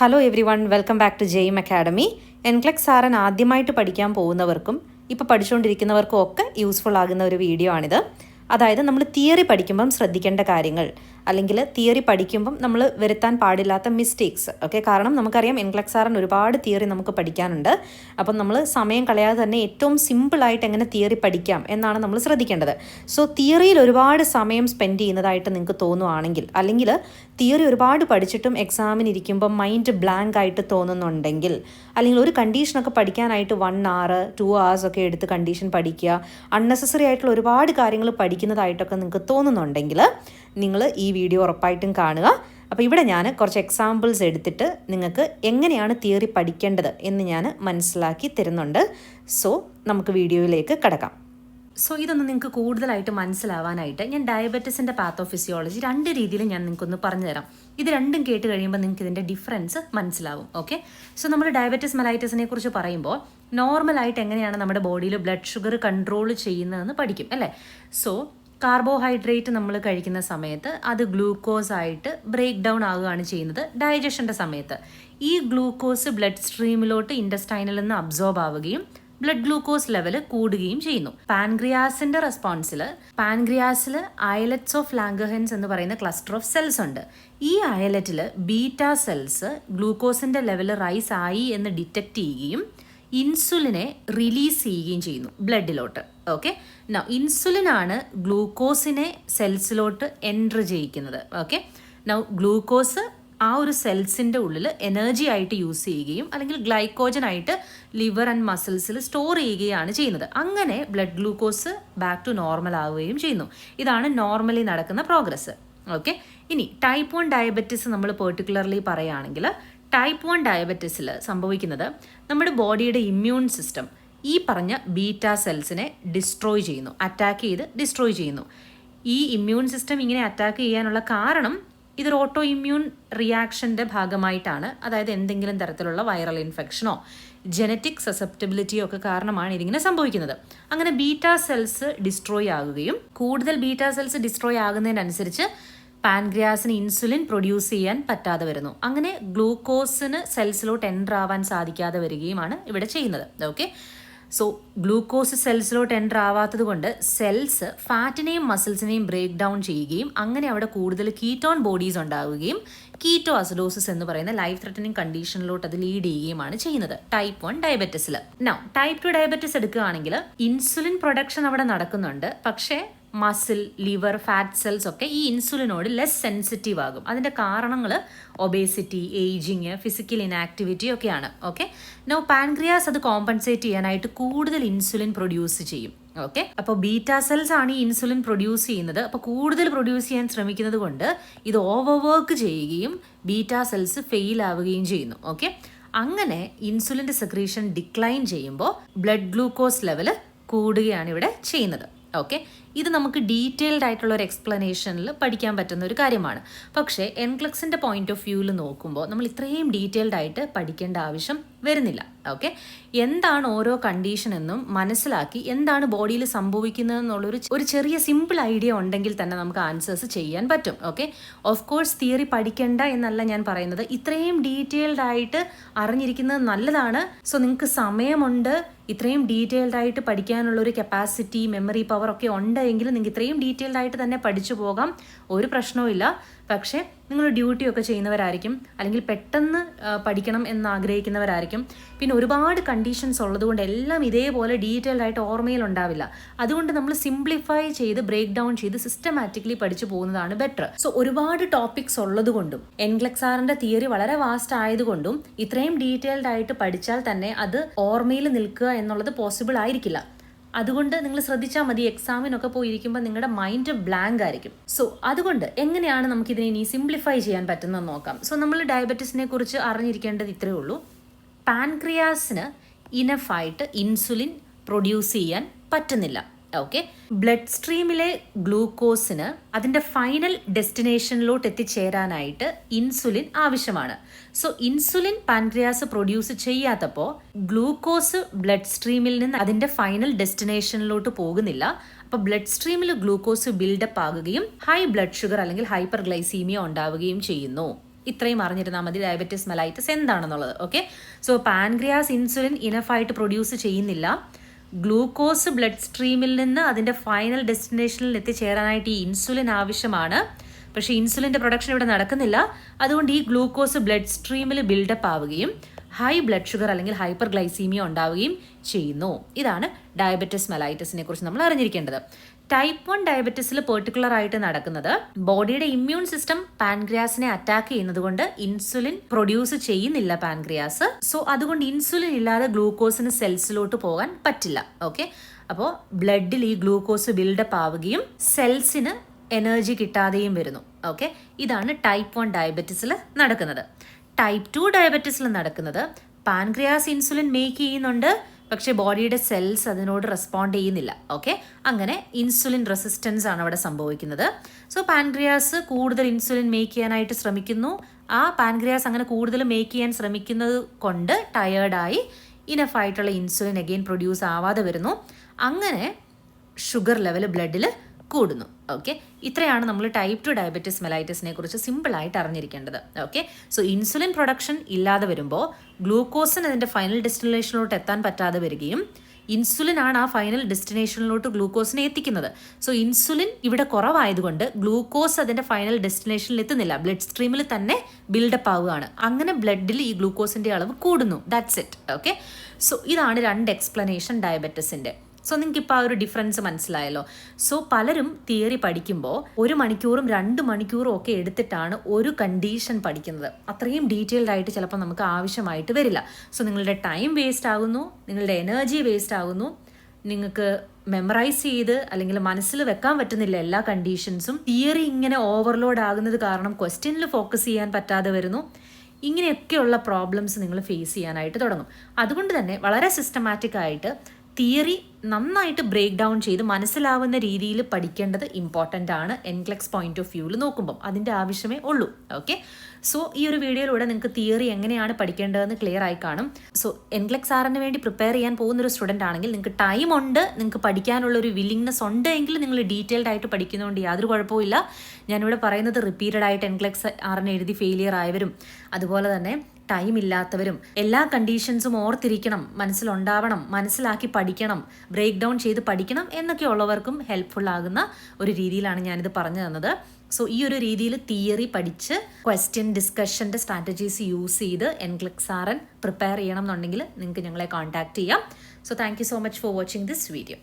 Hello everyone welcome back to ജെയിം academy NCLEX സാറൻ ആദ്യമായിട്ട് പഠിക്കാൻ പോകുന്നവർക്കും ഇപ്പോൾ പഠിച്ചുകൊണ്ടിരിക്കുന്നവർക്കും ഒക്കെ യൂസ്ഫുൾ ആകുന്ന ഒരു വീഡിയോ ആണിത്. അതായത് നമ്മൾ തിയറി പഠിക്കുമ്പം ശ്രദ്ധിക്കേണ്ട കാര്യങ്ങൾ. അല്ലെങ്കിൽ തിയറി പഠിക്കുമ്പം നമ്മൾ വരുത്താൻ പാടില്ലാത്ത മിസ്റ്റേക്സ് ഓക്കെ കാരണം നമുക്കറിയാം എൻക്ലക്സ് സാറിന് ഒരുപാട് തിയറി നമുക്ക് പഠിക്കാനുണ്ട്. അപ്പം നമ്മൾ സമയം കളയാതെ തന്നെ ഏറ്റവും സിമ്പിളായിട്ട് എങ്ങനെ തിയറി പഠിക്കാം എന്നാണ് നമ്മൾ ശ്രദ്ധിക്കേണ്ടത്. സോ തിയറിയിൽ ഒരുപാട് സമയം സ്പെൻഡ് ചെയ്യുന്നതായിട്ട് നിങ്ങൾക്ക് തോന്നുവാണെങ്കിൽ അല്ലെങ്കിൽ തിയറി ഒരുപാട് പഠിച്ചിട്ടും എക്സാമിന് ഇരിക്കുമ്പോൾ മൈൻഡ് ബ്ലാങ്ക് ആയിട്ട് തോന്നുന്നുണ്ടെങ്കിൽ അല്ലെങ്കിൽ ഒരു കണ്ടീഷനൊക്കെ പഠിക്കാനായിട്ട് വൺ അവർ ടു അവേഴ്സ് ഒക്കെ എടുത്ത് കണ്ടീഷൻ പഠിക്കുക അൺനെസസറി ആയിട്ടുള്ള ഒരുപാട് കാര്യങ്ങൾ പഠിക്കുന്നതായിട്ടൊക്കെ നിങ്ങൾക്ക് തോന്നുന്നുണ്ടെങ്കിൽ നിങ്ങൾ ഈ വീഡിയോ ഉറപ്പായിട്ടും കാണുക. അപ്പോൾ ഇവിടെ ഞാൻ കുറച്ച് എക്സാമ്പിൾസ് എടുത്തിട്ട് നിങ്ങൾക്ക് എങ്ങനെയാണ് തിയറി പഠിക്കേണ്ടത് എന്ന് ഞാൻ മനസ്സിലാക്കി തരുന്നുണ്ട്. സോ നമുക്ക് വീഡിയോയിലേക്ക് കിടക്കാം. സോ ഇതൊന്ന് നിങ്ങൾക്ക് കൂടുതലായിട്ട് മനസ്സിലാവാനായിട്ട് ഞാൻ ഡയബറ്റിസിന്റെ പാത്തോഫിസിയോളജി രണ്ട് രീതിയിൽ ഞാൻ നിങ്ങൾക്കൊന്ന് പറഞ്ഞുതരാം. ഇത് രണ്ടും കേട്ട് കഴിയുമ്പോൾ നിങ്ങൾക്ക് ഇതിന്റെ ഡിഫറൻസ് മനസ്സിലാവും. ഓക്കെ സോ നമ്മൾ ഡയബറ്റിസ് മെലൈറ്റിസിനെ കുറിച്ച് പറയുമ്പോൾ നോർമലായിട്ട് എങ്ങനെയാണ് നമ്മുടെ ബോഡിയിൽ ബ്ലഡ് ഷുഗർ കൺട്രോൾ ചെയ്യുന്നതെന്ന് പഠിക്കും. അല്ലേ? സോ കാർബോഹൈഡ്രേറ്റ് നമ്മൾ കഴിക്കുന്ന സമയത്ത് അത് ഗ്ലൂക്കോസ് ആയിട്ട് ബ്രേക്ക് ഡൗൺ ആവുകയാണ് ചെയ്യുന്നത് ഡൈജഷന്റെ സമയത്ത്. ഈ ഗ്ലൂക്കോസ് ബ്ലഡ് സ്ട്രീമിലോട്ട് ഇൻഡസ്റ്റൈനിൽ നിന്ന് അബ്സോർബ് ആവുകയും ബ്ലഡ് ഗ്ലൂക്കോസ് ലെവൽ കൂടുകയും ചെയ്യുന്നു. പാൻഗ്രിയാസിന്റെ റെസ്പോൺസിൽ പാൻഗ്രിയാസിൽ അയലറ്റ്സ് ഓഫ് ലാംഗഹൻസ് എന്ന് പറയുന്ന ക്ലസ്റ്റർ ഓഫ് സെൽസ് ഉണ്ട്. ഈ അയലറ്റിൽ ബീറ്റ സെൽസ് ഗ്ലൂക്കോസിന്റെ ലെവൽ റൈസ് ആയി എന്ന് ഡിറ്റക്ട് ചെയ്യുകയും ഇൻസുലിനെ റിലീസ് ചെയ്യുകയും ചെയ്യുന്നു ബ്ലഡിലോട്ട് ഓക്കെ ഇൻസുലിൻ ആണ് ഗ്ലൂക്കോസിനെ സെൽസിലോട്ട് എൻട്രി ചെയ്യിക്കുന്നത്. ഓക്കെ നൗ ഗ്ലൂക്കോസ് ആ ഒരു സെൽസിന്റെ ഉള്ളിൽ എനർജി ആയിട്ട് യൂസ് ചെയ്യുകയും അല്ലെങ്കിൽ ഗ്ലൈക്കോജൻ ആയിട്ട് ലിവർ ആൻഡ് മസിൽസിൽ സ്റ്റോർ ചെയ്യുകയാണ് ചെയ്യുന്നത്. അങ്ങനെ blood glucose back to normal ആവുകയും ചെയ്യുന്നു. ഇതാണ് നോർമലി നടക്കുന്ന പ്രോഗ്രസ് ഓക്കെ ഇനി ടൈപ്പ് വൺ ഡയബറ്റിസ് നമ്മൾ പെർട്ടിക്കുലർലി പറയുകയാണെങ്കിൽ ടൈപ്പ് വൺ ഡയബറ്റിസിൽ സംഭവിക്കുന്നത് നമ്മുടെ ബോഡിയുടെ ഇമ്മ്യൂൺ സിസ്റ്റം ഈ പറഞ്ഞ ബീറ്റ സെൽസിനെ ഡിസ്ട്രോയ് ചെയ്യുന്നു അറ്റാക്ക് ചെയ്ത് ഡിസ്ട്രോയ് ചെയ്യുന്നു. ഈ ഇമ്മ്യൂൺ സിസ്റ്റം ഇങ്ങനെ അറ്റാക്ക് ചെയ്യാനുള്ള കാരണം ഇതൊരു ഓട്ടോ ഇമ്മ്യൂൺ റിയാക്ഷന്റെ ഭാഗമായിട്ടാണ്. അതായത് എന്തെങ്കിലും തരത്തിലുള്ള വൈറൽ ഇൻഫെക്ഷനോ ജനറ്റിക് സസെപ്റ്റബിലിറ്റിയോ ഒക്കെ കാരണമാണ് ഇതിങ്ങനെ സംഭവിക്കുന്നത്. അങ്ങനെ ബീറ്റ സെൽസ് ഡിസ്ട്രോയ് ആകുകയും കൂടുതൽ ബീറ്റ സെൽസ് ഡിസ്ട്രോയ് ആകുന്നതിനനുസരിച്ച് പാൻഗ്രിയാസിന് ഇൻസുലിൻ പ്രൊഡ്യൂസ് ചെയ്യാൻ പറ്റാതെ വരുന്നു. അങ്ങനെ ഗ്ലൂക്കോസിന് സെൽസിലോട്ട് എന്റർ ആവാൻ സാധിക്കാതെ വരികയുമാണ് ഇവിടെ ചെയ്യുന്നത്. ഓക്കെ? സോ ഗ്ലൂക്കോസ് സെൽസിലോട്ട് എന്റർ ആവാത്തത് കൊണ്ട് സെൽസ് ഫാറ്റിനെയും മസിൽസിനെയും ബ്രേക്ക് ഡൗൺ ചെയ്യുകയും അങ്ങനെ അവിടെ കൂടുതൽ കീറ്റോൺ ബോഡീസ് ഉണ്ടാവുകയും കീറ്റോ അസിഡോസിസ് എന്ന് പറയുന്ന ലൈഫ് ത്രെറ്റനിങ് കണ്ടീഷനിലോട്ട് അത് ലീഡ് ചെയ്യുകയുമാണ് ചെയ്യുന്നത്. ടൈപ്പ് വൺ ഡയബറ്റിസിൽ നോ ടൈപ്പ് ടു ഡയബറ്റിസ് എടുക്കുകയാണെങ്കിൽ ഇൻസുലിൻ പ്രൊഡക്ഷൻ അവിടെ നടക്കുന്നുണ്ട്. പക്ഷേ മസിൽ ലിവർ ഫാറ്റ് സെൽസ് ഒക്കെ ഈ ഇൻസുലിനോട് ലെസ് സെൻസിറ്റീവ് ആകും. അതിന്റെ കാരണങ്ങൾ ഒബേസിറ്റി ഏജിങ് ഫിസിക്കൽ ഇനാക്ടിവിറ്റി ഒക്കെയാണ്. ഓക്കെ നോ പാൻക്രിയാസ് അത് കോമ്പൻസേറ്റ് ചെയ്യാനായിട്ട് കൂടുതൽ ഇൻസുലിൻ പ്രൊഡ്യൂസ് ചെയ്യും. ഓക്കെ അപ്പോൾ ബീറ്റ സെൽസ് ആണ് ഈ ഇൻസുലിൻ പ്രൊഡ്യൂസ് ചെയ്യുന്നത്. അപ്പോൾ കൂടുതൽ പ്രൊഡ്യൂസ് ചെയ്യാൻ ശ്രമിക്കുന്നത് കൊണ്ട് ഇത് ഓവർ വർക്ക് ചെയ്യുകയും ബീറ്റ സെൽസ് ഫെയിൽ ആവുകയും ചെയ്യുന്നു. ഓക്കെ അങ്ങനെ ഇൻസുലിന്റെ സെക്രീഷൻ ഡിക്ലൈൻ ചെയ്യുമ്പോൾ ബ്ലഡ് ഗ്ലൂക്കോസ് ലെവൽ കൂടുകയാണ് ഇവിടെ ചെയ്യുന്നത്. ഓക്കെ ഇത് നമുക്ക് ഡീറ്റെയിൽഡ് ആയിട്ടുള്ള ഒരു എക്സ്പ്ലനേഷനിൽ പഠിക്കാൻ പറ്റുന്ന ഒരു കാര്യമാണ്. പക്ഷേ എൻക്ലക്സിന്റെ പോയിന്റ് ഓഫ് വ്യൂവിൽ നോക്കുമ്പോൾ നമ്മൾ ഇത്രയും ഡീറ്റെയിൽഡ് ആയിട്ട് പഠിക്കേണ്ട ആവശ്യം വരുന്നില്ല. ഓക്കെ എന്താണ് ഓരോ കണ്ടീഷൻ എന്നും മനസ്സിലാക്കി എന്താണ് ബോഡിയിൽ സംഭവിക്കുന്നത് എന്നുള്ളൊരു ഒരു ചെറിയ സിമ്പിൾ ഐഡിയ ഉണ്ടെങ്കിൽ തന്നെ നമുക്ക് ആൻസേഴ്സ് ചെയ്യാൻ പറ്റും. ഓക്കെ ഓഫ് കോഴ്സ് തിയറി പഠിക്കേണ്ട എന്നല്ല ഞാൻ പറയുന്നത്. ഇത്രയും ഡീറ്റെയിൽഡ് ആയിട്ട് അറിഞ്ഞിരിക്കുന്നത് നല്ലതാണ്. സോ നിങ്ങൾക്ക് സമയമുണ്ട്. ഇത്രയും ഡീറ്റെയിൽഡ് ആയിട്ട് പഠിക്കാനുള്ള ഒരു കപ്പാസിറ്റി മെമ്മറി പവർ ഒക്കെ ഉണ്ടെങ്കിൽ നിങ്ങൾക്ക് ഇത്രയും ഡീറ്റെയിൽഡ് ആയിട്ട് തന്നെ പഠിച്ചു പോകാം. ഒരു പ്രശ്നവും പക്ഷേ നിങ്ങൾ ഡ്യൂട്ടിയൊക്കെ ചെയ്യുന്നവരായിരിക്കും അല്ലെങ്കിൽ പെട്ടെന്ന് പഠിക്കണം എന്ന് ആഗ്രഹിക്കുന്നവരായിരിക്കും പിന്നെ ഒരുപാട് കണ്ടീഷൻസ് ഉള്ളതുകൊണ്ട് എല്ലാം ഇതേപോലെ ഡീറ്റെയിൽഡ് ആയിട്ട് ഓർമ്മയിൽ ഉണ്ടാവില്ല. അതുകൊണ്ട് നമ്മൾ സിംപ്ലിഫൈ ചെയ്ത് ബ്രേക്ക് ഡൗൺ ചെയ്ത് സിസ്റ്റമാറ്റിക്കലി പഠിച്ചു പോകുന്നതാണ് ബെറ്റർ. സോ ഒരുപാട് ടോപ്പിക്സ് ഉള്ളതുകൊണ്ടും എൻഗ്ലക്സാറിന്റെ തിയറി വളരെ വാസ്റ്റ് ആയതുകൊണ്ടും ഇത്രയും ഡീറ്റെയിൽഡ് ആയിട്ട് പഠിച്ചാൽ തന്നെ അത് ഓർമ്മയിൽ നിൽക്കുക എന്നുള്ളത് പോസിബിൾ ആയിരിക്കില്ല. അതുകൊണ്ട് നിങ്ങൾ ശ്രദ്ധിച്ചാൽ മതി എക്സാമിനൊക്കെ പോയിരിക്കുമ്പോൾ നിങ്ങളുടെ മൈൻഡ് ബ്ലാങ്ക് ആയിരിക്കും. സോ അതുകൊണ്ട് എങ്ങനെയാണ് നമുക്ക് ഇതിനെ ഇനി സിംപ്ലിഫൈ ചെയ്യാൻ പറ്റുന്നത് നോക്കാം. സോ നമ്മൾ ഡയബറ്റീസിനെ കുറിച്ച് അറിഞ്ഞിരിക്കേണ്ടത് ഇത്രയേ ഉള്ളൂ. പാൻക്രിയാസിന് ഇനഫായിട്ട് ഇൻസുലിൻ പ്രൊഡ്യൂസ് ചെയ്യാൻ പറ്റുന്നില്ല. ഓക്കെ ബ്ലഡ് സ്ട്രീമിലെ ഗ്ലൂക്കോസിന് അതിന്റെ ഫൈനൽ ഡെസ്റ്റിനേഷനിലോട്ട് എത്തിച്ചേരാനായിട്ട് ഇൻസുലിൻ ആവശ്യമാണ്. സോ ഇൻസുലിൻ പാൻക്രിയാസ് പ്രൊഡ്യൂസ് ചെയ്യാത്തപ്പോൾ ഗ്ലൂക്കോസ് ബ്ലഡ് സ്ട്രീമിൽ നിന്ന് അതിന്റെ ഫൈനൽ ഡെസ്റ്റിനേഷനിലോട്ട് പോകുന്നില്ല. അപ്പോൾ ബ്ലഡ് സ്ട്രീമിൽ ഗ്ലൂക്കോസ് ബിൽഡപ്പ് ആകുകയും ഹൈ ബ്ലഡ് ഷുഗർ അല്ലെങ്കിൽ ഹൈപ്പർ ഗ്ലൈസീമിയ ഉണ്ടാവുകയും ചെയ്യുന്നു. ഇത്രയും അറിഞ്ഞിരുന്നാൽ മതി. ഡയബറ്റിസ് മെലൈറ്റിസ് എന്താണെന്നുള്ളത്. ഓക്കെ സോ പാൻക്രിയാസ് ഇൻസുലിൻ ഇനഫായിട്ട് പ്രൊഡ്യൂസ് ചെയ്യുന്നില്ല. ഗ്ലൂക്കോസ് ബ്ലഡ് സ്ട്രീമിൽ നിന്ന് അതിന്റെ ഫൈനൽ ഡെസ്റ്റിനേഷനിൽ എത്തിച്ചേരാനായിട്ട് ഈ ഇൻസുലിൻ ആവശ്യമാണ്. പക്ഷേ ഇൻസുലിന്റെ പ്രൊഡക്ഷൻ ഇവിടെ നടക്കുന്നില്ല. അതുകൊണ്ട് ഈ ഗ്ലൂക്കോസ് ബ്ലഡ് സ്ട്രീമിൽ ബിൽഡപ്പ് ആവുകയും ഹൈ ബ്ലഡ് ഷുഗർ അല്ലെങ്കിൽ ഹൈപ്പർ ഗ്ലൈസീമിയ ഉണ്ടാവുകയും ചെയ്യുന്നു. ഇതാണ് ഡയബറ്റിസ് മെലൈറ്റസിനെ കുറിച്ച് നമ്മൾ അറിഞ്ഞിരിക്കേണ്ടത്. ടൈപ്പ് വൺ ഡയബറ്റിസിൽ പെർട്ടിക്കുലർ ആയിട്ട് നടക്കുന്നത് ബോഡിയുടെ ഇമ്മ്യൂൺ സിസ്റ്റം പാൻക്രിയാസിനെ അറ്റാക്ക് ചെയ്യുന്നത് കൊണ്ട് ഇൻസുലിൻ പ്രൊഡ്യൂസ് ചെയ്യുന്നില്ല പാൻക്രിയാസ് സോ അതുകൊണ്ട് ഇൻസുലിൻ ഇല്ലാതെ ഗ്ലൂക്കോസിന് സെൽസിലോട്ട് പോകാൻ പറ്റില്ല. ഓക്കെ അപ്പോൾ ബ്ലഡിൽ ഈ ഗ്ലൂക്കോസ് ബിൽഡപ്പ് ആവുകയും സെൽസിന് എനർജി കിട്ടാതെയും വരുന്നു. ഓക്കെ ഇതാണ് ടൈപ്പ് വൺ ഡയബറ്റിസിൽ നടക്കുന്നത്. ടൈപ്പ് ടു ഡയബറ്റിസിൽ നടക്കുന്നത് പാൻക്രിയാസ് ഇൻസുലിൻ മേക്ക് ചെയ്യുന്നുണ്ട്. പക്ഷേ ബോഡിയുടെ സെൽസ് അതിനോട് റെസ്പോണ്ട് ചെയ്യുന്നില്ല ഓക്കെ? അങ്ങനെ ഇൻസുലിൻ റെസിസ്റ്റൻസ് ആണ് അവിടെ സംഭവിക്കുന്നത്. സോ പാൻക്രിയാസ് കൂടുതൽ ഇൻസുലിൻ മേക്ക് ചെയ്യാനായിട്ട് ശ്രമിക്കുന്നു. ആ പാൻക്രിയാസ് അങ്ങനെ കൂടുതൽ മേക്ക് ചെയ്യാൻ ശ്രമിക്കുന്നത് കൊണ്ട് ടയേർഡായി ഇനഫായിട്ടുള്ള ഇൻസുലിൻ അഗെയിൻ പ്രൊഡ്യൂസ് ആവാതെ വരുന്നു. അങ്ങനെ ഷുഗർ ലെവൽ ബ്ലഡിൽ കൂടുന്നു ഓക്കെ ഇത്രയാണ് നമ്മൾ ടൈപ്പ് ടു ഡയബറ്റിസ് മെലൈറ്റിസിനെ കുറിച്ച് സിമ്പിളായിട്ട് അറിഞ്ഞിരിക്കേണ്ടത്. ഓക്കെ സോ ഇൻസുലിൻ പ്രൊഡക്ഷൻ ഇല്ലാതെ വരുമ്പോൾ ഗ്ലൂക്കോസിന് അതിന്റെ ഫൈനൽ ഡെസ്റ്റിനേഷനിലോട്ട് എത്താൻ പറ്റാതെ വരികയും ഇൻസുലിൻ ആണ് ആ ഫൈനൽ ഡെസ്റ്റിനേഷനിലോട്ട് ഗ്ലൂക്കോസിനെ എത്തിക്കുന്നത്. സോ ഇൻസുലിൻ ഇവിടെ കുറവായതുകൊണ്ട് ഗ്ലൂക്കോസ് അതിന്റെ ഫൈനൽ ഡെസ്റ്റിനേഷനിൽ എത്തുന്നില്ല. ബ്ലഡ് സ്ട്രീമിൽ തന്നെ ബിൽഡപ്പ് ആവുകയാണ്. അങ്ങനെ ബ്ലഡിൽ ഈ ഗ്ലൂക്കോസിന്റെ അളവ് കൂടുന്നു. ദാറ്റ്സ് ഇറ്റ് ഓക്കെ സോ ഇതാണ് രണ്ട് എക്സ്പ്ലനേഷൻ ഡയബറ്റിസിന്റെ സോ നിങ്ങൾക്ക് ഇപ്പോൾ ആ ഒരു ഡിഫറൻസ് മനസ്സിലായല്ലോ. സോ പലരും തിയറി പഠിക്കുമ്പോൾ ഒരു മണിക്കൂറും രണ്ട് മണിക്കൂറും ഒക്കെ എടുത്തിട്ടാണ് ഒരു കണ്ടീഷൻ പഠിക്കുന്നത്. അത്രയും ഡീറ്റെയിൽഡ് ആയിട്ട് ചിലപ്പോൾ നമുക്ക് ആവശ്യമായിട്ട് വരില്ല. സോ നിങ്ങളുടെ ടൈം വേസ്റ്റ് ആകുന്നു നിങ്ങളുടെ എനർജി വേസ്റ്റ് ആകുന്നു. നിങ്ങൾക്ക് മെമ്മറൈസ് ചെയ്ത് അല്ലെങ്കിൽ മനസ്സിൽ വെക്കാൻ പറ്റുന്നില്ല എല്ലാ കണ്ടീഷൻസും തിയറി ഇങ്ങനെ ഓവർലോഡ് ആകുന്നത് കാരണം ക്വസ്റ്റ്യനിൽ ഫോക്കസ് ചെയ്യാൻ പറ്റാതെ വരുന്നു. ഇങ്ങനെയൊക്കെയുള്ള പ്രോബ്ലംസ് നിങ്ങൾ ഫേസ് ചെയ്യാനായിട്ട് തുടങ്ങും. അതുകൊണ്ട് തന്നെ വളരെ സിസ്റ്റമാറ്റിക് ആയിട്ട് തിയറി നന്നായിട്ട് ബ്രേക്ക് ഡൗൺ ചെയ്ത് മനസ്സിലാവുന്ന രീതിയിൽ പഠിക്കേണ്ടത് ഇമ്പോർട്ടന്റ് ആണ്. എൻക്ലെക്സ് പോയിന്റ് ഓഫ് വ്യൂവിൽ നോക്കുമ്പം. അതിന്റെ ആവശ്യമേ ഉള്ളൂ. ഓക്കെ സോ ഈ ഒരു വീഡിയോയിലൂടെ നിങ്ങൾക്ക് തിയറി എങ്ങനെയാണ് പഠിക്കേണ്ടതെന്ന് ക്ലിയർ ആയി കാണും. സോ എൻക്ലെക്സ് ആറിന് വേണ്ടി പ്രിപ്പയർ ചെയ്യാൻ പോകുന്ന ഒരു സ്റ്റുഡന്റ് ആണെങ്കിൽ നിങ്ങൾക്ക് ടൈം ഉണ്ട് നിങ്ങൾക്ക് പഠിക്കാനുള്ള ഒരു വില്ലിങ്നെസ് ഉണ്ട് എങ്കിൽ നിങ്ങൾ ഡീറ്റെയിൽഡ് ആയിട്ട് പഠിക്കുന്നതുകൊണ്ട് യാതൊരു കുഴപ്പമില്ല ഞാനിവിടെ പറയുന്നത് റിപ്പീറ്റഡ് ആയിട്ട് എൻക്ലെക്സ് ആറിന് എഴുതി ഫെയിലിയർ ആയവരും. അതുപോലെ തന്നെ ടൈം ഇല്ലാത്തവരും എല്ലാ കണ്ടീഷൻസും ഓർത്തിരിക്കണം മനസ്സിലുണ്ടാവണം മനസ്സിലാക്കി പഠിക്കണം ബ്രേക്ക് ഡൗൺ ചെയ്ത് പഠിക്കണം എന്നൊക്കെ ഉള്ളവർക്കും ഹെൽപ്ഫുൾ ആകുന്ന ഒരു രീതിയിലാണ് ഞാനിത് പറഞ്ഞു തന്നത്. സോ ഈ ഒരു രീതിയിൽ തിയറി പഠിച്ച് ക്വസ്റ്റ്യൻ ഡിസ്കഷന്റെ സ്ട്രാറ്റജീസ് യൂസ് ചെയ്ത് എൻക്ലിക്സാറൻ പ്രിപ്പയർ ചെയ്യണം എന്നുണ്ടെങ്കിൽ നിങ്ങൾക്ക് ഞങ്ങളെ കോൺടാക്ട് ചെയ്യാം. So thank so much for watching this video